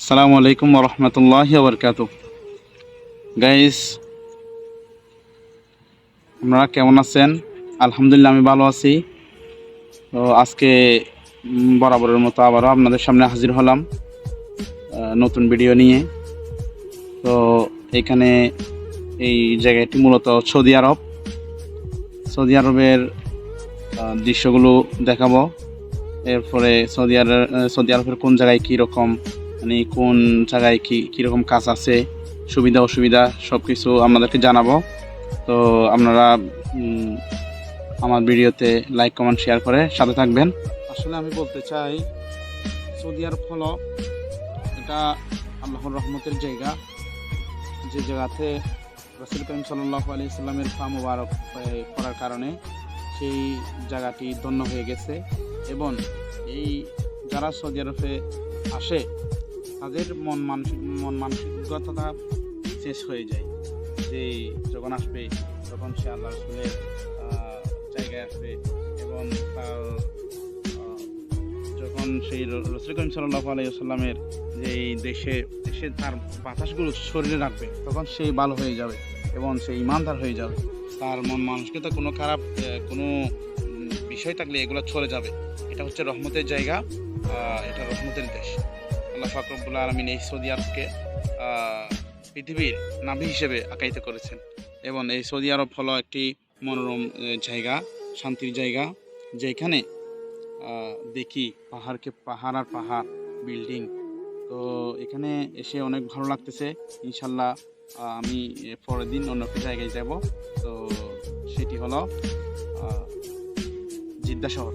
আসসালামু আলাইকুম রহমতুল্লাহ বরকাত গাইস আপনারা কেমন আছেন? আলহামদুলিল্লাহ, আমি ভালো আছি। তো আজকে বরাবরের মতো আবারও আপনাদের সামনে হাজির হলাম নতুন ভিডিও নিয়ে। তো এখানে এই জায়গাটি মূলত সৌদি আরব। সৌদি আরবের দৃশ্যগুলো দেখাবো। এরপরে সৌদি আরব, সৌদি আরবের কোন জায়গায় কী রকম মানে কোন জায়গায় কি, কীরকম কাজ আছে, সুবিধা, অসুবিধা সব কিছু আপনাদেরকে জানাব। তো আপনারা আমার ভিডিওতে লাইক, কমেন্ট, শেয়ার করে সাথে থাকবেন। আসলে আমি বলতে চাই, সৌদি আরব হলো এটা আল্লাহর রহমতের জায়গা। যে জায়গাতে রসুল করিম সাল্লাহ আলি সাল্লামের ফা মুবারক পড়ার কারণে সেই জায়গাটি ধন্য হয়ে গেছে। এবং এই যারা সৌদি আরবে আসে তাদের মন মানসিক মন মানসিকতা শেষ হয়ে যায়। যে যখন আসবে, তখন সে আল্লাহ রসুলের জায়গায় আসবে এবং তার যখন সেই রসুল করিম সাল্লাহ আলাইসাল্লামের যে দেশে দেশে তার বাতাসগুলো শরীরে রাখবে, তখন সে ভালো হয়ে যাবে এবং সে ইমানদার হয়ে যাবে। তার মন মানসিকতা কোনো খারাপ কোনো বিষয় থাকলে এগুলো চলে যাবে। এটা হচ্ছে রহমতের জায়গা এটা রহমতের দেশ। আল্লাহ ফাকরবুল্লা আলমিন এই সৌদি আরবকে পৃথিবীর নাভি হিসেবে আখ্যায়িত করেছেন। এবং এই সৌদি আরব হলো একটি মনোরম জায়গা, শান্তির জায়গা, যেখানে দেখি পাহাড়কে, পাহাড় আর পাহাড় বিল্ডিং তো এখানে এসে অনেক ভালো লাগতেছে। ইনশাল্লাহ আমি পরের দিন অন্য একটা জায়গায় যাব। তো সেটি হলো জিদ্দা শহর।